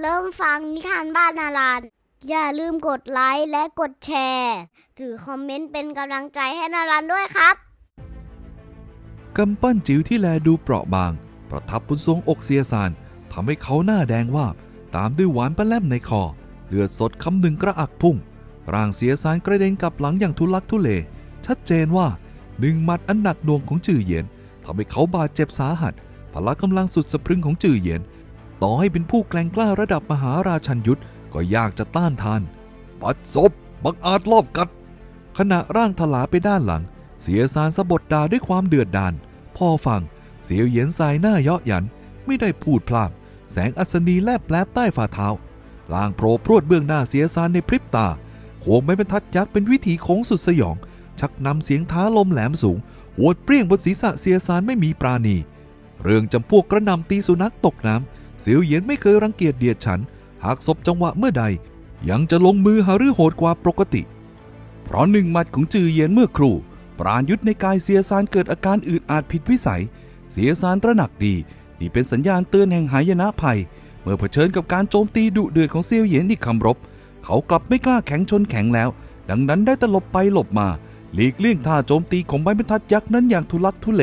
เริ่มฟังนิทานบ้านนารันอย่าลืมกดไลค์และกดแชร์หรือคอมเมนต์เป็นกำลังใจให้นารันด้วยครับกำปั้นจิ๋วที่แลดูเปราะบาง ประทับบนทรวงอกเสียสารทำให้เขาหน้าแดงวาบตามด้วยหวานปลาแลมในคอ เลือดสดคำหนึ่งกระอักพุ่ง ร่างเสียสารกระเด็นกลับหลังอย่างทุลักทุเล ชัดเจนว่าหนึ่งมัดอันหนักหน่วงของจื่อเหยียนทำให้เขาบาดเจ็บสาหัสพละกำลังสุดสะพรึงของจื่อเหยียน ต่อให้เป็นผู้แกร่งกล้าระดับมหาราชันยุทธก็ยากจะต้านทาน ปัดศพบังอาจลอบกัด ขณะร่างถลาไปด้านหลัง เสียสารสะบดดาด้วยความเดือดดาลพอฟัง เสียวเยียนสายหน้าเยาะหยัน ไม่ได้พูดพลางแสงอัศนีแลบแลบใต้ฝ่าเท้าล่างโผล่พรวดเบื้องหน้าเสียสารในพริบตาโค้งไม่บรรทัดยักษ์เป็นวิถีโค้งสุดสยอง ชักนำเสียงท้าลมแหลมสูงโหวดเปรี้ยงบนศีรษะเสียสารไม่มีปราณี เรื่องจำพวกกระนำตีสุนัขตกน้ำ เสียวเหยียนไม่เคยรังเกียจเดียดฉัน หากศพจังหวะเมื่อใด ยังจะลงมือหารือโหดกว่าปกติ เพราะหนึ่งหมัดของจือเยียนเมื่อครู่ปราณยุทธในกายเสียสารเกิดอาการอืดอาดผิดวิสัย เสียสารตระหนักดีนี่เป็นสัญญาณเตือนแห่งหายนะภัย เมื่อเผชิญกับการโจมตีดุเดือดของเซียวเหยียนอีกคำรบ เขากลับไม่กล้าแข็งชนแข็งแล้ว ดังนั้นได้ตลบไปหลบมาหลีกเลี่ยงท่าโจมตีของใบบรรทัดยักษ์นั้นอย่างทุลักทุเล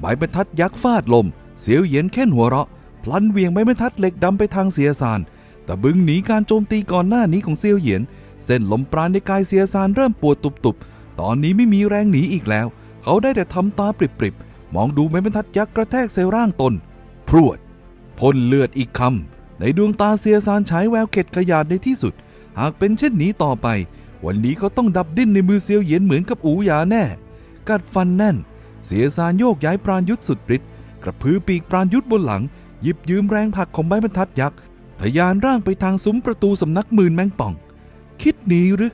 ใบบรรทัดยักษ์ฟาดลม เสียวเหยียนแค่นหัวเราะ พลันเวียงใบบรรทัดเหล็กดำไปทางเสียสารแต่บึงหนีการโจมตีก่อนหน้านี้ของเซียวเหยียน เส้นลมปราณในกายเสียสารเริ่มปวดตุบๆ ตอนนี้ไม่มีแรงหนีอีกแล้ว เขาได้แต่ทำตาปริบๆ มองดูไม้บรรทัดยักษ์กระแทกเซลร่างตน พรวดพ่นเลือดอีกคำในดวงตาเสียสารฉายแววเข็ดขยาดในที่สุด หากเป็นเช่นนี้ต่อไป วันนี้เขาต้องดับดิ้นในมือเซียวเหยียนเหมือนกับอูหยาแน่ กัดฟันแน่น เสียสารโยกย้ายปราณยุทธสุดฤทธิ์กระพือปีกปราณยุทธบนหลัง ยิบยืมแรงผลักของไม้บรรทัดยักษ์ทะยานร่างไปทางซุ้มประตูสำนักหมื่นแมงป่อง คิดหนีหรือ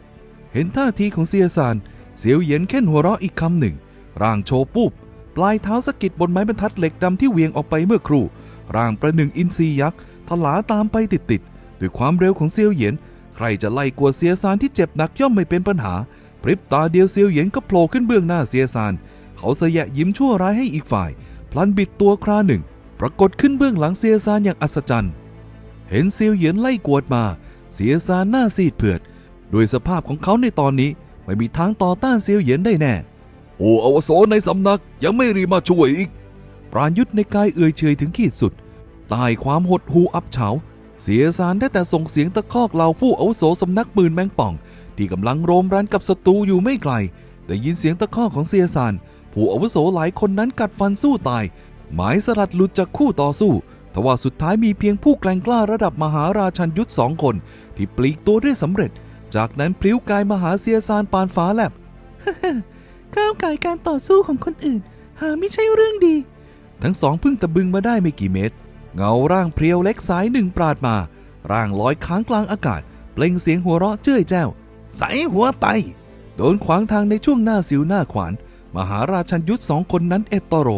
เห็นท่าทีของเซียซานเสียวเหยียนแค่นหัวเราะอีกคำหนึ่ง ร่างโชว์ปุ๊บ ปลายเท้าสะกิดบนไม้บรรทัดเหล็กดำที่เวียงออกไปเมื่อครู่ ร่างประหนึ่งอินทรียักษ์ถลาตามไปติดๆด้วยความเร็วของเซียวเหยียน ใครจะไล่กลัวเซียซานที่เจ็บหนักย่อมไม่เป็นปัญหา พริบตาเดียวเซียวเหยียนก็โผล่ขึ้นเบื้องหน้าเซียซาน เขาเสยะยิ้มชั่วร้ายให้อีกฝ่าย พลันบิดตัวคราหนึ่ง รากฏขึ้นเบื้องหลังเซียซานอย่างอัศจรรย์ เห็นเซียวเหยียนไล่กวดมาเสียซานหน้าซีดเผือด ด้วยสภาพของเขาในตอนนี้ไม่มีทางต่อต้านเซียวเหยียนได้แน่ โอ้อวโสในสำนักยังไม่รีมาช่วยอีก ปราณยุทธในกายเอื่อยเฉยถึงขีดสุด ตายความหดหูอับเฉา เสียสารได้แต่ส่งเสียงตะคอกเหล่าผู้อาวุโสสำนักปืนแมงป่อง ที่กำลังโรมรันกับศัตรูอยู่ไม่ไกลได้ยินเสียงตะคอกของเสียสารผู้อาวุโสหลายคนนั้นกัดฟันสู้ตาย หมายสลัดหลุดจากคู่ต่อสู้ทว่าสุดท้ายมีเพียงผู้แกร่งกล้าระดับมหาราชันยุทธสองคน ที่ปลีกตัวได้สำเร็จ จากนั้นพลิ้วกายมหาเสียซานปานฟ้าแลบก้าวไก่การต่อสู้ของคนอื่น หาไม่ใช่เรื่องดี ทั้งสองพิ่งตะบึงมาได้ไม่กี่เมตร เงาร่างเพรียวเล็กสายหนึ่งปราดมา ร่างลอยค้างกลางอากาศ เปล่งเสียงหัวเราะเจ้ยแจ้วใส่หัวไป โดนขวางทางในช่วงหน้าสิวหน้าขวาน มหาราชันยุทธสองคนนั้นเอตโตโร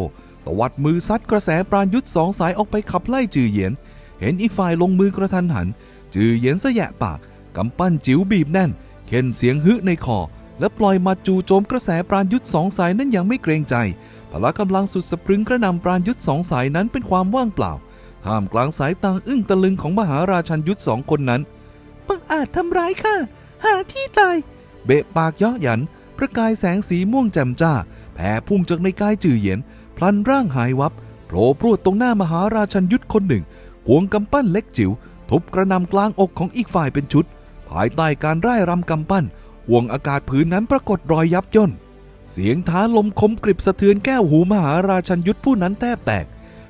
ตวัดมือซัดกระแสปราณยุทธสองสายออกไปขับไล่จือเหยียน เห็นอีกฝ่ายลงมือกระทันหัน จือเหยียนสะแยะปากกำปั้นจิ๋วบีบแน่นเค้นเสียงฮึในคอ และปล่อยมาจูโจมกระแสปราณยุทธสองสายนั้นอย่างไม่เกรงใจพละกำลังสุดสะพรึงกระนำปราณยุทธสองสายนั้นเป็นความว่างเปล่าท่ามกลางสายตาอึ้งตะลึงของมหาราชันยุทธสองคนนั้นบังอาจทำร้ายข้าหาที่ตาย เบะปากเยาะหยัน ประกายแสงสีม่วงแจ่มจ้า แผ่พุ่งจากในกายจือเหยียน พลันร่างหายวับโผล่พรวดตรงหน้ามหาราชันยุทธคนหนึ่งควงกำปั้นเล็กจิ๋วทุบกระนำกลางอกของอีกฝ่ายเป็นชุด ภายใต้การร่ายรำกำปั้นห่วงอากาศผืนนั้นปรากฏรอยยับย่นเสียงท้าลมคมกริบสะเทือนแก้วหูมหาราชันยุทธผู้นั้นแทบแตก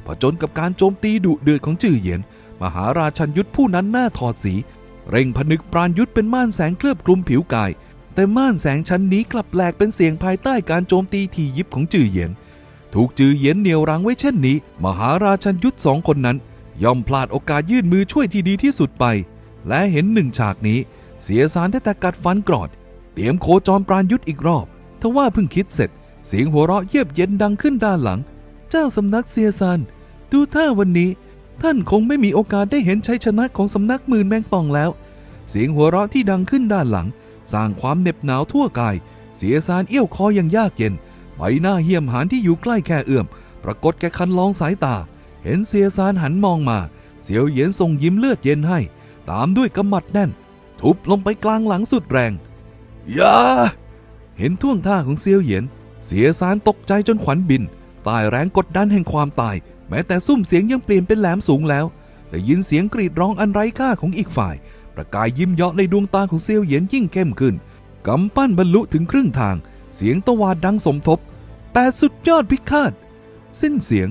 ผจญกับการโจมตีดุเดือดของจื่อเหยียน มหาราชันยุทธผู้นั้นหน้าถอดสี เร่งผนึกปราณยุทธเป็นม่านแสงเคลือบคลุมผิวกาย แต่ม่านแสงชั้นนี้กลับแหลกเป็นเสียงภายใต้การโจมตีทียิบของจื่อเหยียน ถูกจือเหยียนเหนียวรั้งไว้เช่นนี้ มหาราชันยุทธสองคนนั้น ย่อมพลาดโอกาสยื่นมือช่วยที่ดีที่สุดไป และเห็นหนึ่งฉากนี้ เสียสารได้แต่กัดฟันกรอด เตรียมโคจรปราณยุทธอีกรอบทว่าเพิ่งคิดเสร็จ เสียงหัวเราะเยียบเย็นดังขึ้นด้านหลัง เจ้าสำนักเสียซานดูท่าวันนี้ ท่านคงไม่มีโอกาสได้เห็นชัยชนะของสำนักหมื่นแมงป่องแล้ว เสียงหัวเราะที่ดังขึ้นด้านหลัง สร้างความเหน็บหนาวทั่วกาย เสียสารเอี้ยวคออย่างยากเย็น ใบหน้าเหี้ยมหานที่อยู่ใกล้แค่เอื้อม ปรากฏแก่คันลองสายตา เห็นเสียสารหันมองมา เสียวเหยียนทรงยิ้มเลือดเย็นให้ ตามด้วยกำมัดแน่น ทุบลงไปกลางหลังสุดแรงอย่าเห็นท่วงท่าของเซียวเหยียน เสียสารตกใจจนขวัญบิน ตายแรงกดดันแห่งความตาย แม้แต่ซุ้มเสียงยังเปลี่ยนเป็นแหลมสูงแล้วได้ยินเสียงกรีดร้องอันไร้ค่าของอีกฝ่าย ประกายยิ้มเยาะในดวงตาของเซียวเหยียนยิ่งเข้มขึ้น กำปั้นบรรลุถึงครึ่งทาง เสียงตะวาดดังสมทบแปดสุดยอดพิฆาต สิ้นเสียง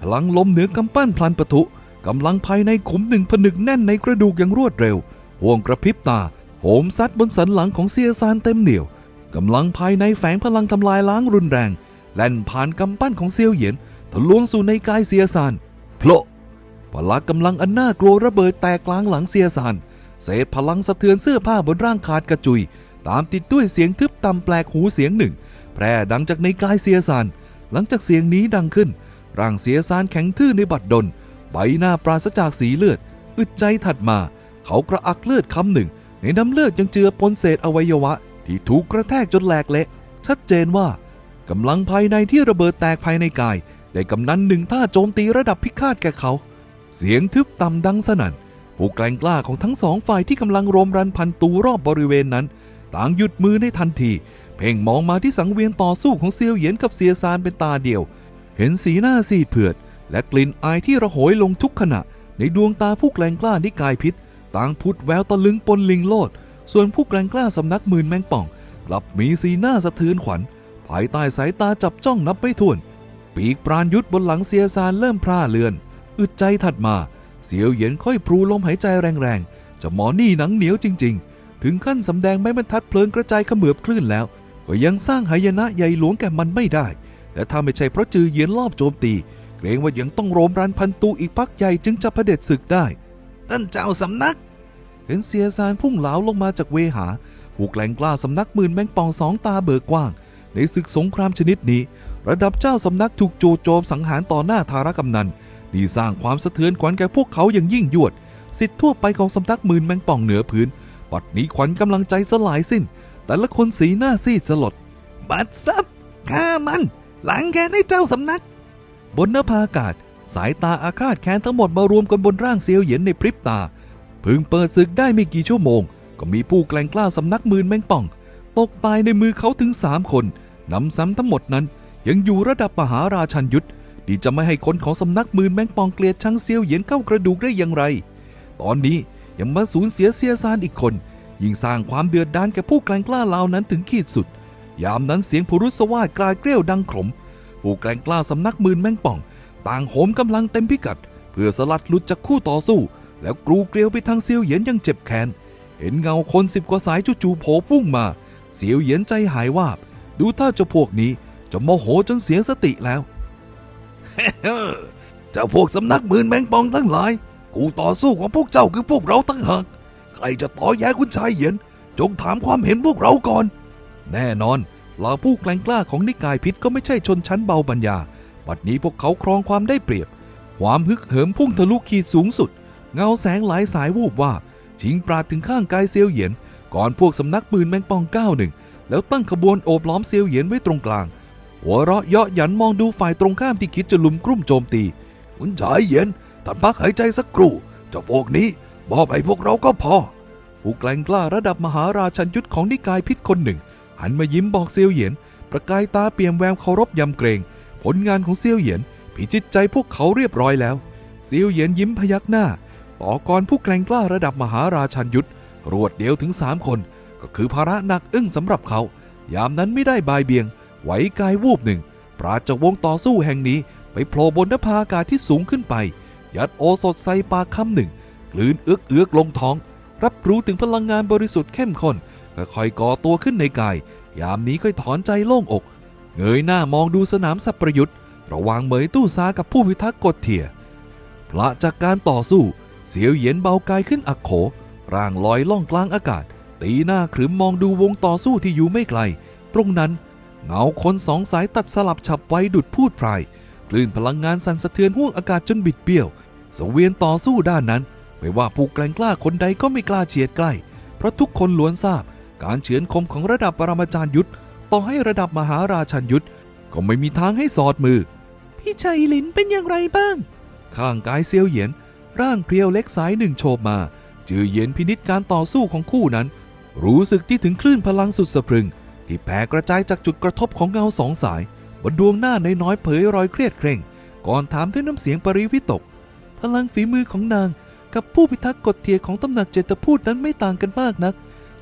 พลังลมเหนือกำปั้นพลันปะทุกำลังภายในขุมหนึ่งผนึกแน่นในกระดูกอย่างรวดเร็วห่วงกระพริบตา โหมซัดบนสันหลังของเซียซานเต็มเหนี่ยวกำลังภายในแฝงพลังทำลายล้างรุนแรง แล่นผ่านกำปั้นของเซียวเหยียนทะลวงสู่ในกายเซียซานโผล่พละกำลังอันน่ากลัวระเบิดแตกกลางหลังเซียซานเศษพลังสะเทือนเสื้อผ้าบนร่างขาดกระจุย ตามติดด้วยเสียงทึบต่ำแปลกหูเสียงหนึ่ง แพร่ดังจากในกายเซียซาน หลังจากเสียงนี้ดังขึ้น ร่างเสียซานแข็งทื่อในบัดดล ใบหน้าปราศจากสีเลือด อึดใจถัดมา เขากระอักเลือดคำหนึ่ง ในน้ำเลือดยังเจือปนเศษอวัยวะ ที่ถูกกระแทกจนแหลกเละ ชัดเจนว่ากำลังภายในที่ระเบิดแตกภายในกาย ได้กำนันหนึ่งท่าโจมตีระดับพิฆาตแก่เขา เสียงทึบต่ำดังสนั่นผู้แกร่งกล้าของทั้งสองฝ่ายที่กำลังรวมรันพันตูรอบบริเวณนั้น ต่างหยุดมือในทันที เพ่งมองมาที่สังเวียนต่อสู้ของเซียวเหยียนกับเซียซานเป็นตาเดียว เห็นสีหน้าซีดเผือด และกลิ่นอายที่ระโหยลงทุกขณะ ในดวงตาผู้แกร่งกล้านิกายพิษ ต่างพุดแววตะลึงปนลิงโลด ส่วนผู้แกร่งกล้าสำนักหมื่นแมงป่อง กลับมีสีหน้าสะเทือนขวัญ ภายใต้สายตาจับจ้องนับไม่ถ้วน ปีกปราณยุทธบนหลังเสียซานเริ่มพร่าเลือน อึดใจถัดมา เสียวเหย็นค่อยพลูลมหายใจแรงๆจะหมอนี่หนังเหนียวจริง ๆ ถึงขั้นสำแดงไม้บรรทัดเพลิงกระจายเขมือบคลื่นแล้ว ก็ยังสร้างหายนะใหญ่หลวงแก่มันไม่ได้ และถ้าไม่ใช่เพราะจือเยียนรอบโจมตี เกรงว่ายังต้องโรมรันพันตูอีกพักใหญ่จึงจะเผด็จศึกได้ท่านเจ้าสำนัก เห็นเสียซานพุ่งเหลาลงมาจากเวหาผู้แกล่งกล้าสำนักหมื่นแมงป่องสองตาเบิกกว้าง ในศึกสงครามชนิดนี้ ระดับเจ้าสำนักถูกจู่โจมสังหารต่อหน้าธารกำนันนี่สร้างความสะเทือนขวัญแก่พวกเขาอย่างยิ่งยวด สิทธิ์ทั่วไปของสำนักหมื่นแมงป่องเหนือพื้น ปัดนี้ขวัญกำลังใจสลายสิ้น แต่ละคนสีหน้าซีดสลด บัดซับฆ่ามัน หลังแกให้เจ้าสำนัก บนนภาอากาศ สายตาอาฆาตแค้นทั้งหมดมารวมกันบนร่างเซียวเหยียนในพริบตาเพิ่งเปิดศึกได้ไม่กี่ชั่วโมง ก็มีผู้แกล่งกล้าสำนักมื่นแมงป่อง ตกตายในมือเขาถึงสามคนนำซ้ำทั้งหมดนั้น ยังอยู่ระดับมหาราชันยุทธที่จะไม่ให้คนของสำนักมื่นแมงป่องเกลียดชังเซียวเหยียนเข้ากระดูกได้อย่างไร ตอนนี้ ยังมาสูญเสียเสียซานอีกคน ยิ่งสร้างความเดือดดาลแก่ผู้แกล่งกล้าเหล่านั้นถึงขีดสุด ยามนั้นเสียงผู้รุษวาดกลายเกลี้ยวดังขม ผู้แกล่งกล้าสำนักหมื่นแมงป่อง ต่างโหมกำลังเต็มพิกัด เพื่อสลัดหลุดจากคู่ต่อสู้ แล้วกรูเกลียวไปทางเซียวเหยียนยังเจ็บแค้นเห็นเงาคนสิบกว่าสายจู่ๆโผล่พุ่งมา เสียวเหยียนใจหายวาบ ดูท่าเจ้าพวกนี้จะโมโหจนเสียสติแล้วเจ้าพวกสำนักหมื่นแมงป่องทั้งหลาย กูต่อสู้ของพวกเจ้าคือพวกเราตั้งหาก ใครจะต่อแย้คุณชายเหยียน จงถามความเห็นพวกเราก่อน แน่นอนเหล่าผู้แกล้งกล้าของนิกายพิษก็ไม่ใช่ชนชั้นเบาปัญญา บัดนี้พวกเขาครองความได้เปรียบ ความฮึกเหิมพุ่งทะลุขีดสูงสุด เงาแสงหลายสายวูบวาบ ชิงปราดถึงข้างกายเซียวเหยียน ก่อนพวกสำนักปืนแมงปองก้าวหนึ่ง แล้วตั้งขบวนโอบล้อมเซียวเหยียนไว้ตรงกลาง หัวเราะเยาะหยันมองดูฝ่ายตรงข้ามที่คิดจะลุมกลุ่มโจมตี คุณชายเหยียน ท่านพักหายใจสักครู่เจ้าพวกนี้มอบให้พวกเราก็พอผู้แกล้งกล้าระดับมหาราชันยุทธของนิกายพิษคนหนึ่ง หันมายิ้มบอกเซียวเหยียน ประกายตาเปี่ยมแววเคารพยำเกรง ผลงานของเซียวเหยียนพิจิตใจพวกเขาเรียบร้อยแล้วเซียวเหยียนยิ้มพยักหน้า ต่อกรผู้แกล้งกล้าระดับมหาราชันยุทธรวดเดียวถึงสามคน ก็คือภาระหนักอึ้งสำหรับเขา ยามนั้นไม่ได้บายเบียง ไหวกายวูบหนึ่ง ปราจากวงต่อสู้แห่งนี้ไปโผล่บนนภาอากาศที่สูงขึ้นไป ยัดโอสถใส่ปากคำหนึ่ง กลืนเอื้อกเอื้อกลงท้อง รับรู้ถึงพลังงานบริสุทธิ์เข้มข้นค่อยๆก่อตัวขึ้นในกาย ยามนี้ค่อยถอนใจโล่งอก เงยหน้ามองดูสนามสับประยุทธ์ ระหว่างเหมยตู้ซากับผู้พิทักษ์กดเถียพละจากการต่อสู้ เสียวเหยียนเบากายขึ้นอักโข ร่างลอยล่องกลางอากาศ ตีหน้าขรึมมองดูวงต่อสู้ที่อยู่ไม่ไกล ตรงนั้นเงาคนสองสายตัดสลับฉับไว้ดุดพูดพราย คลื่นพลังงานสั่นสะเทือนห่วงอากาศจนบิดเบี้ยว สังเวียนต่อสู้ด้านนั้น ไม่ว่าผู้แกล้งกล้าคนใดก็ไม่กล้าเฉียดใกล้ เพราะทุกคนล้วนทราบ การเฉือนคมของระดับปรมาจารย์ยุทธต่อให้ระดับมหาราชันยุทธก็ไม่มีทางให้สอดมือ พี่ชัยลินเป็นอย่างไรบ้าง ข้างกายเซียวเหยียน ร่างเพรียวเล็กสายหนึ่งโฉบมา จือเย็นพินิษการต่อสู้ของคู่นั้น รู้สึกที่ถึงคลื่นพลังสุดสะพรึง ที่แผ่กระจายจากจุดกระทบของเงาสองสาย ดวงหน้าน้อยๆเผยรอยเครียดเคร่ง ก่อนถามด้วยน้ำเสียงปริวิตก พลังฝีมือของนางกับผู้พิทักษ์กฎเทียของตำหนักเจตพูดนั้นไม่ต่างกันมากนัก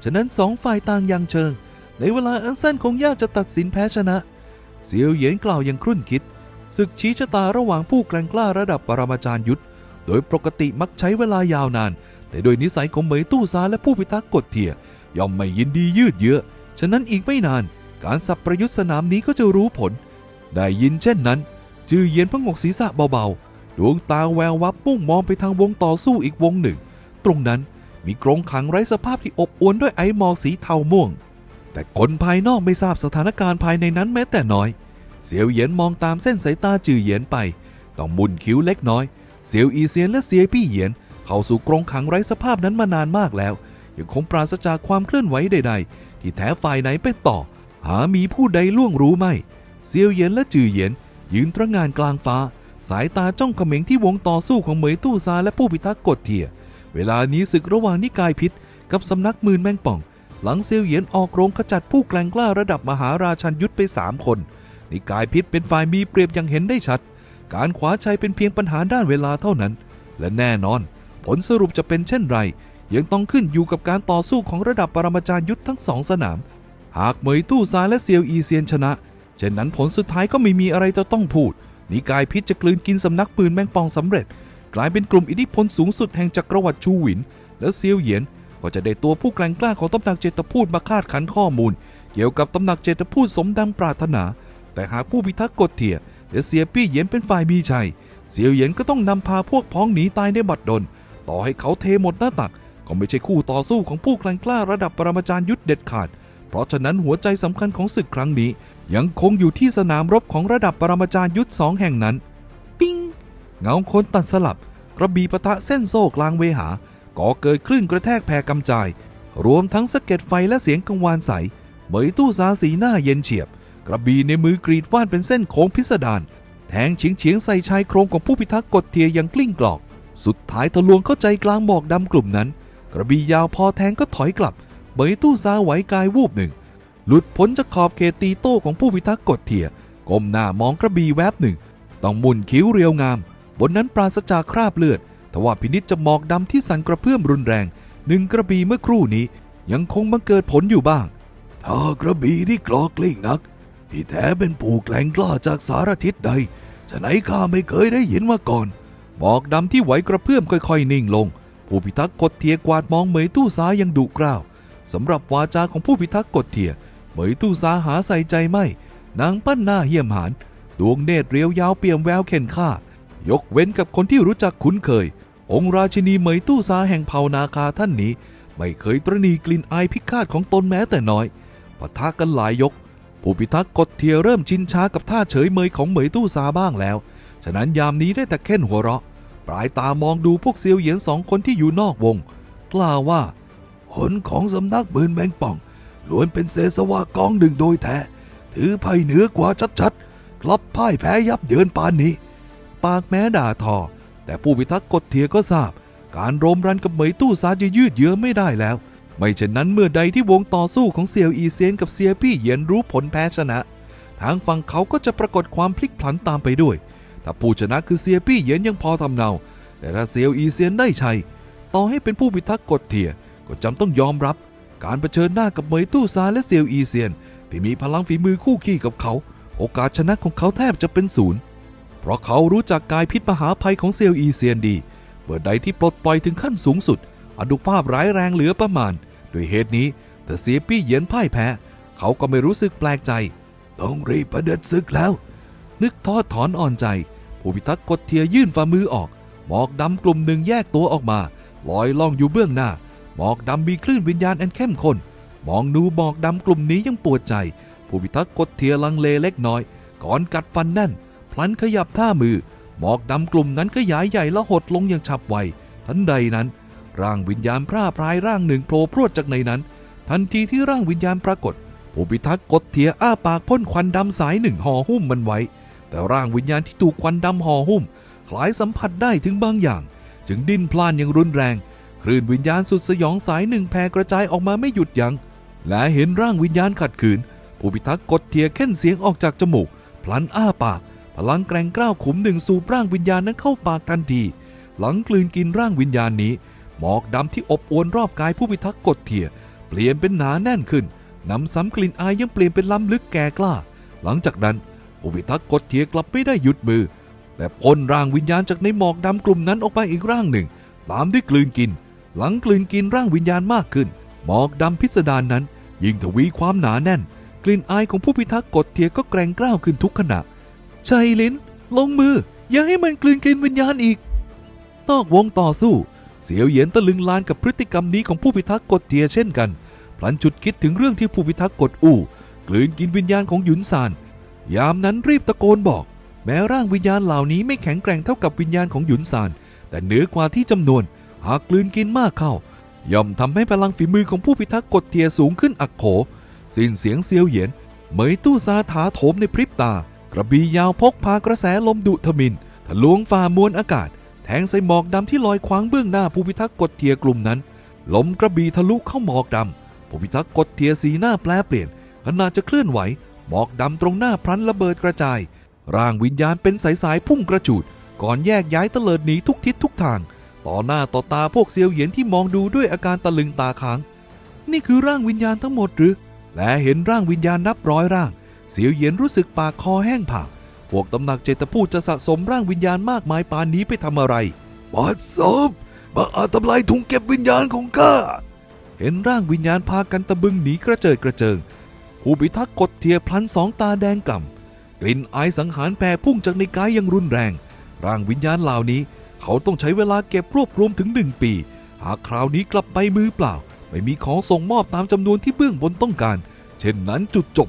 ฉะนั้นสองฝ่ายต่างยังเชิง ในเวลาอันสั้นคงยากจะตัดสินแพ้ชนะเสียวเหยียนกล่าวอย่างครุ่นคิดศึกชี้ชะตาระหว่างผู้แกร่งกล้าระดับปรมาจารย์ยุทธ โดยปกติมักใช้เวลายาวนาน แต่โดยนิสัยของเหมยตู้ซาและผู้พิทักษ์กฎเทียย่อมไม่ยินดียืดเยื้อ ฉะนั้นอีกไม่นาน การสับประยุทธ์สนามนี้ก็จะรู้ผล ได้ยินเช่นนั้น จือเย็นพงกศีรษะเบาๆ ดวงตาแวววับมุ่งมองไปทางวงต่อสู้อีกวงหนึ่ง ตรงนั้นมีกรงขังไร้สภาพที่อบอวลด้วยไอหมอกสีเทาม่วง แต่คนภายนอกไม่ทราบสถานการณ์ภายในนั้นแม้แต่น้อย เสียวเหยียนมองตามเส้นสายตาจือเหยียนไป ต้องมุนคิ้วเล็กน้อย เสียวอีเซียนและเสียปี้เหยียนเข้าสู่กรงขังไร้สภาพนั้นมานานมากแล้ว ยังคงปราศจากความเคลื่อนไหวใด ๆ ที่แท้ฝ่ายไหนเป็นต่อ หามีผู้ใดล่วงรู้ไม่ เซียวเหยียนและจือเหยียน ยืนตระงานกลางฟ้า สายตาจ้องเขม็งที่วงต่อสู้ของเหมยตู้ซาและผู้พิทักษ์กฎเทีย เวลานี้ศึกระหว่างนิกายพิษ กับสำนักมืนแมงป่อง หลังเซียวเหยียนออกโรงขจัดผู้แกร่งกล้าระดับมหาราชันยุทธไปสามคน นิกายพิษเป็นฝ่ายมีเปรียบอย่างเห็นได้ชัด การขวาชัยเป็นเพียงปัญหาด้านเวลาเท่านั้น และแน่นอน ผลสรุปจะเป็นเช่นไร ยังต้องขึ้นอยู่กับการต่อสู้ของระดับปรมาจารย์ยุทธทั้งสองสนาม หากเหมยตู้ซาและเซียวอีเซียนชนะ เช่นนั้นผลสุดท้ายก็ไม่มีอะไรจะต้องพูด นิกายพิษจะกลืนกินสำนักปืนแมงปองสำเร็จ กลายเป็นกลุ่มอิทธิพลสูงสุดแห่งจักรวรรดิชูหวิน และเซียวเหยียนก็จะได้ตัวผู้แกร่งกล้าของตำหนักเจตพูดมาคาดขันข้อมูล เกี่ยวกับตำหนักเจตพูดสมดังปรารถนา แต่หากผู้พิทักษ์กฎเถี่ยและเสียปี้เหยียนเป็นฝ่ายมีชัยเซียวเหยียนก็ต้องนำพาพวกพ้องหนีตายในบัดดล ต่อให้เขาเทหมดหน้าตัก ก็ไม่ใช่คู่ต่อสู้ของผู้แกร่งกล้าระดับปรมาจารย์ยุทธเด็ดขาด เพราะฉะนั้นหัวใจสำคัญของศึกครั้งนี้ ยังคงอยู่ที่สนามรบของระดับปรมาจารย์ยุทธสองแห่งนั้น ปิ้ง เงาคนตัดสลับ กระบี่ปะทะเส้นโซ่กลางเวหา ก่อเกิดคลื่นกระแทกแผ่กำจาย รวมทั้งสะเก็ดไฟและเสียงกังวานใสเหมยตู้ซาสีหน้าเย็นเฉียบ กระบี่ในมือกรีดว่านเป็นเส้นโค้งพิสดาร แทงเฉียงเฉียงใส่ชายโครงของผู้พิทักษ์กฎเทียอย่างกลิ้งกรอก สุดท้ายทะลวงเข้าใจกลางหมอกดำกลุ่มนั้น กระบี่ยาวพอแทงก็ถอยกลับเหมยตู้ซาไหวกายวูบหนึ่ง หลุดพ้นจากขอบเขตตีโต้ของผู้พิทักษ์กฎเทียก้มหน้ามองกระบี่แวบหนึ่ง ต้องมุนคิ้วเรียวงาม บนนั้นปราศจากคราบเลือดทว่าพินิจจะหมอกดำที่สั่นกระเพื่อมรุนแรงหนึ่งกระบี่เมื่อครู่นี้ ยังคงบังเกิดผลอยู่บ้างถ้ากระบี่ที่กลอกลิ้งนัก ที่แท้เป็นผู้แกล้งกล้าจากสารทิศใดฉะไหนข้าไม่เคยได้ยินมาก่อนหมอกดำที่ไหวกระเพื่อมค่อยๆ นิ่งลง ผู้พิทักษ์กฎเทียกวาดมองเหมยตู้ซ้ายยังดุกร้าวสำหรับวาจาของผู้พิทักษ์กฎเทีย เหมยตู้ซาหาใส่ใจไม่ นางปั้นหน้าเหี้ยมหานดวงเนตรเรียวยาวเปี่ยมแววเข็นฆ่ายกเว้นกับคนที่รู้จักคุ้นเคย องค์ราชินีเหมยตู้ซาแห่งเผ่านาคาท่านนี้ ไม่เคยตรณีกลิ่นอายพิฆาตของตนแม้แต่น้อยปะทะกันหลายยก ผู้พิทักษ์กฎเทียเริ่มชินช้ากับท่าเฉยเมยของเหมยตู้ซาบ้างแล้ว ฉะนั้นยามนี้ได้แต่เค้นหัวเราะ ปลายตามองดูพวกเซียวเหยียนสองคนที่อยู่นอกวง กล่าวว่าผลของสำนักเบืนแมงป่อง ล้วนเป็นเศษสวะกองหนึ่งโดยแท้ ถือไพ่เหนือกว่าชัดๆกลับพ่ายแพ้ยับเยินปานนี้ ปากแม้ด่าทอ แต่ผู้พิทักษ์กฎเทียก็ทราบ การโรมรันกับเหมยตู้ซาจะยืดเยื้อไม่ได้แล้ว ไม่เช่นนั้นเมื่อใดที่วงต่อสู้ของเซียวอีเซียนกับเซียพี่เหยียนรู้ผลแพ้ชนะ ทางฝั่งเขาก็จะปรากฏความพลิกผันตามไปด้วย ถ้าผู้ชนะคือเซียพี่เหยียนยังพอทำเนา แต่ถ้าเซียวอีเซียนได้ชัยต่อให้เป็นผู้พิทักษ์กฎเทียก็จำต้องยอมรับ การเผชิญหน้ากับเหมยตู้ซาและเซียวอีเซียน ที่มีพลังฝีมือคู่ขี้กับเขา โอกาสชนะของเขาแทบจะเป็นศูนย์ เพราะเขารู้จักกายพิษมหาภัยของเซียวอีเซียนดีเมื่อใดที่ปลดปล่อยถึงขั้นสูงสุด อนุภาพร้ายแรงเหลือประมาณ ด้วยเหตุนี้แต่เสียปี้เยียนพ่ายแพ้ เขาก็ไม่รู้สึกแปลกใจ ต้องรีบประเดิดศึกแล้ว นึกทอดถอนอ่อนใจ ผู้พิทักษ์กดเทียยื่นฝ่ามือออกหมอกดำกลุ่มหนึ่งแยกตัวออกมา ลอยล่องอยู่เบื้องหน้า หมอกดำมีคลื่นวิญญาณอันเข้มข้นมองดูหมอกดำกลุ่มนี้ยังปวดใจ ผู้พิทักษ์กดเทียลังเลเล็กน้อย ก่อนกัดฟันแน่น พลันขยับท่ามือ หมอกดำกลุ่มนั้นขยายใหญ่และหดลงอย่างฉับไว ทันใดนั้น ร่างวิญญาณพร่าพรายร่างหนึ่งโผล่พรวดจากในนั้น ทันทีที่ร่างวิญญาณปรากฏ ผู้พิทักษ์กดเทียอ้าปากพ่นควันดำสายหนึ่งห่อหุ้มมันไว้ แต่ร่างวิญญาณที่ถูกควันดำห่อหุ้ม คล้ายสัมผัสได้ถึงบางอย่าง จึงดิ้นพล่านอย่างรุนแรง คลื่นวิญญาณสุดสยองสายหนึ่งแผ่กระจายออกมาไม่หยุดยัง้งและเห็นร่างวิญญาณขัดขืน ผู้พิทักษ์กดเทียเค้นเสียงออกจากจมูก พลันอ้าปาก พลังแกร่งกล้าวขุมหนึ่งสูบร่างวิญญาณนั้นเข้าปากทันที หลังกลืนกินร่างวิญญาณนี้ หมอกดำที่อบอวนรอบกายผู้พิทักษ์กดเทียเปลี่ยนเป็นหนาแน่นขึ้นนำซ้ำกลิ่นอายยังเปลี่ยนเป็นล้ำลึกแก่กล้า หลังจากนั้นผู้พิทักษ์กดเทียกลับไม่ได้หยุดมือ แต่พ่นร่างวิญญาณจากในหมอกดำกลุ่มนั้นออกไปอีกร่างหนึ่ง ตามด้วยกลืนกิน หลังกลืนกินร่างวิญญาณมากขึ้น หมอกดำพิสดารนั้น ยิ่งทวีความหนาแน่น กลิ่นอายของผู้พิทักษ์กดเทียก็แกร่งกล้าวขึ้นทุกขณะชัยลินลงมือ อย่าให้มันกลืนกินวิญญาณอีกนอกวงต่อสู้ เสียวเหยียนตะลึงลานกับพฤติกรรมนี้ของผู้พิทักษ์กดเทียเช่นกันพลันจุดคิดถึงเรื่องที่ผู้พิทักษ์กดอู่กลืนกินวิญญาณของหยุนซาน ยามนั้นรีบตะโกนบอก แม้ร่างวิญญาณเหล่านี้ไม่แข็งแกร่งเท่ากับวิญญาณของหยุนซาน แต่เหนือกว่าที่จำนวน หากกลืนกินมากเข้า ย่อมทำให้พลังฝีมือของผู้พิทักษ์กดเทียสูงขึ้นอักโข สิ้นเสียงเซียวเหยียนเหมยตู้ซาถาโถมในพริบตา กระบี่ยาวพกพากระแสลมดุทมินทะลวงฝ่ามวลอากาศ แทงใส่หมอกดำที่ลอยขวางเบื้องหน้าผู้พิทักษ์กดเทียกลุ่มนั้นลมกระบี่ทะลุเข้าหมอกดำผู้พิทักษ์กดเทียสีหน้าแปลเปลี่ยนขณะจะเคลื่อนไหว หมอกดำตรงหน้าพลันระเบิดกระจาย ร่างวิญญาณเป็นสายสายพุ่งกระจูด ก่อนแยกย้ายเตลิดหนีทุกทิศทุกทาง ต่อหน้าต่อตาพวกเซียวเหยียนที่มองดูด้วยอาการตะลึงตาค้าง นี่คือร่างวิญญาณทั้งหมดหรือ และเห็นร่างวิญญาณนับร้อยร่างเสียวเหยียนรู้สึกปากคอแห้งผากพวกตำหนักเจตพูดจะสะสมร่างวิญญาณมากมายปานนี้ไปทำอะไรบาดซบมาอาจทำลายถุงเก็บวิญญาณของข้า เห็นร่างวิญญาณพากันตะบึงหนีกระเจิดกระเจิง ผู้พิทักษ์กดเทียพลันสองตาแดงกล่ำกลิ่นอายสังหารแผ่พุ่งจากในกายอย่างรุนแรง ร่างวิญญาณเหล่านี้ เขาต้องใช้เวลาเก็บรวบรวมถึงหนึ่งปี หากคราวนี้กลับไปมือเปล่า ไม่มีของส่งมอบตามจำนวนที่เบื้องบนต้องการ เช่นนั้นจุดจบ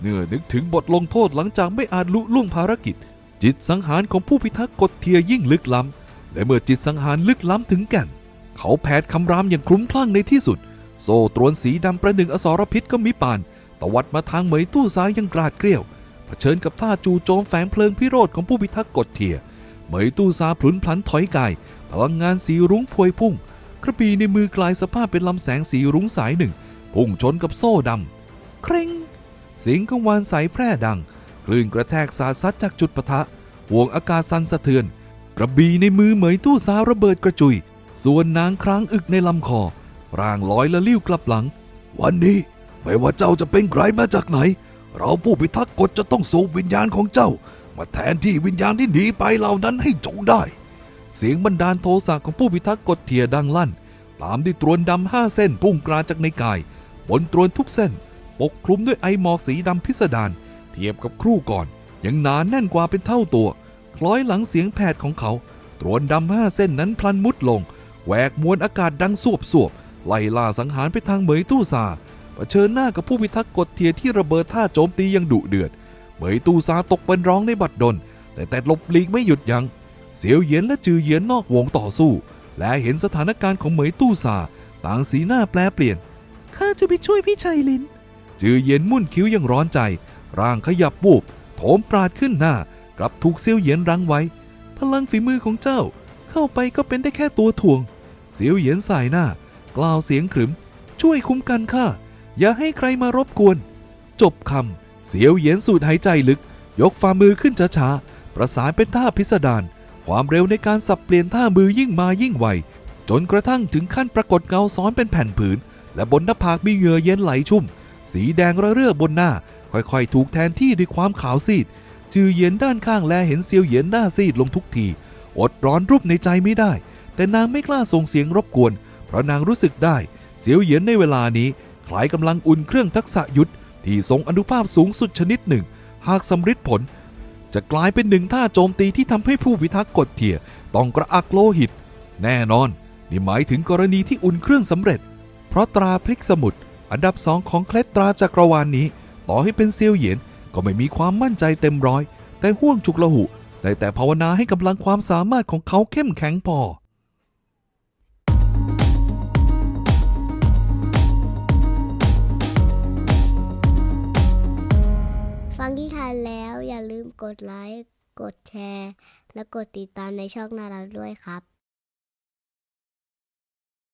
เนื่อนึกถึงบทลงโทษหลังจากไม่อาจลุล่วงภารกิจ จิตสังหารของผู้พิทักษ์กดเทียยิ่งลึกล้ำ และเมื่อจิตสังหารลึกล้ำถึงแก่น เขาแผดคำรามอย่างคลุ้มคลั่งในที่สุด โซ่ตรวนสีดำประหนึ่งอสรพิษก็มิปานตวัดมาทางเหมยตู้ซ้ายยังกราดเกลียวเผชิญกับท่าจู่โจมแฝงเพลิงพิโรธของผู้พิทักษ์กดเทีย เหมยตู้ซาพลุนพลันถอยกายพลังงานสีรุ้งพวยพุ่ง กระบี่ในมือกลายสภาพเป็นลำแสงสีรุ้งสายหนึ่ง พุ่งชนกับโซ่ดำ เคร่งเสียงกังวานสายแพร่ดัง คลื่นกระแทกสาดซัดจากจุดปะทะห่วงอากาศสั่นสะเทือน กระบี่ในมือเหมยตู้ซาระเบิดกระจุย ส่วนนางครางอึกในลำคอ ร่างลอยละลิ้วกลับหลัง วันนี้ไม่ว่าเจ้าจะเป็นใครมาจากไหน เราผู้พิทักษ์กฎจะต้องสูบวิญญาณของเจ้า มาแทนที่วิญญาณที่หนีไปเหล่านั้นให้จงได้ เสียงบันดาลโทสะของผู้พิทักษ์กฎเทียดังลั่น ตามด้วยตรวนดำห้าเส้นพุ่งกราจากในกาย บนตรวนทุกเส้น ปกคลุมด้วยไอหมอกสีดำพิสดารเทียบกับครู่ก่อน ยังหนานแน่นกว่าเป็นเท่าตัว คล้อยหลังเสียงแผดของเขา ตรวนดำห้าเส้นนั้นพลันมุดลงแหวกมวลอากาศดังสวบสวบไล่ล่าสังหารไปทางเหมยตู้ซาเผชิญหน้ากับผู้พิทักษ์กฎเทียที่ระเบิดท่าโจมตีอยังดุเดือด เหมยตู้ซาตกเป็นร้องในบัดดล แต่แต่หลบหลีกไม่หยุดยัง้งเสียวเหยียนและจือเหยียนนอกวงต่อสู้ และเห็นสถานการณ์ของเหมยตู้ซาต่างสีหน้าแปลเปลี่ยนข้าจะไปช่วยพี่ชัยลิน จือเหยียนมุ่นคิ้วยังร้อนใจ ร่างขยับบูบโถมปราดขึ้นหน้ากลับถูกเซียวเหยียนรั้งไว้ พลังฝีมือของเจ้า เข้าไปก็เป็นได้แค่ตัวถ่วง เสียวเหยียนสายหน้า กล่าวเสียงขรึม ช่วยคุ้มกันข้าอย่าให้ใครมารบกวน จบคำ เสียวเหยียนสูดหายใจลึก ยกฝ่ามือขึ้นช้าๆ ประสานเป็นท่าพิสดารความเร็วในการสับเปลี่ยนท่ามือยิ่งมายิ่งไว จนกระทั่งถึงขั้นปรากฏเงาซ้อนเป็นแผ่นผืน และบนหน้าผากมีเหงื่อเย็นไหลชุ่ม สีแดงระเรื่อบนหน้า ค่อยๆ ถูกแทนที่ด้วยความขาวซีด จือเหยียนด้านข้างแลเห็นเซียวเหยียนหน้าซีดลงทุกที อดร้อนรูปในใจไม่ได้ แต่นางไม่กล้าส่งเสียงรบกวน เพราะนางรู้สึกได้เสียวเหยียนในเวลานี้คล้ายกำลังอุ่นเครื่องทักษะยุทธ ที่ทรงอนุภาพสูงสุดชนิดหนึ่ง หากสำฤทธิ์ผล จะกลายเป็นหนึ่งท่าโจมตีที่ทำให้ผู้พิทักษ์กดเทียต้องกระอักโลหิต แน่นอน นี่หมายถึงกรณีที่อุ่นเครื่องสำเร็จ เพราะตราพลิกสมุทรอันดับสองของเคล็ดตราจักรวาลนนี้ ต่อให้เป็นเซียวเหยียนก็ไม่มีความมั่นใจเต็มร้อย แต่ห่วงฉุกละหุได้แต่ภาวนาให้กำลังความสามารถของเขาเข้มแข็งพอ ลืมกดไลค์ กดแชร์ และกดติดตามในช่องนาราด้วยครับ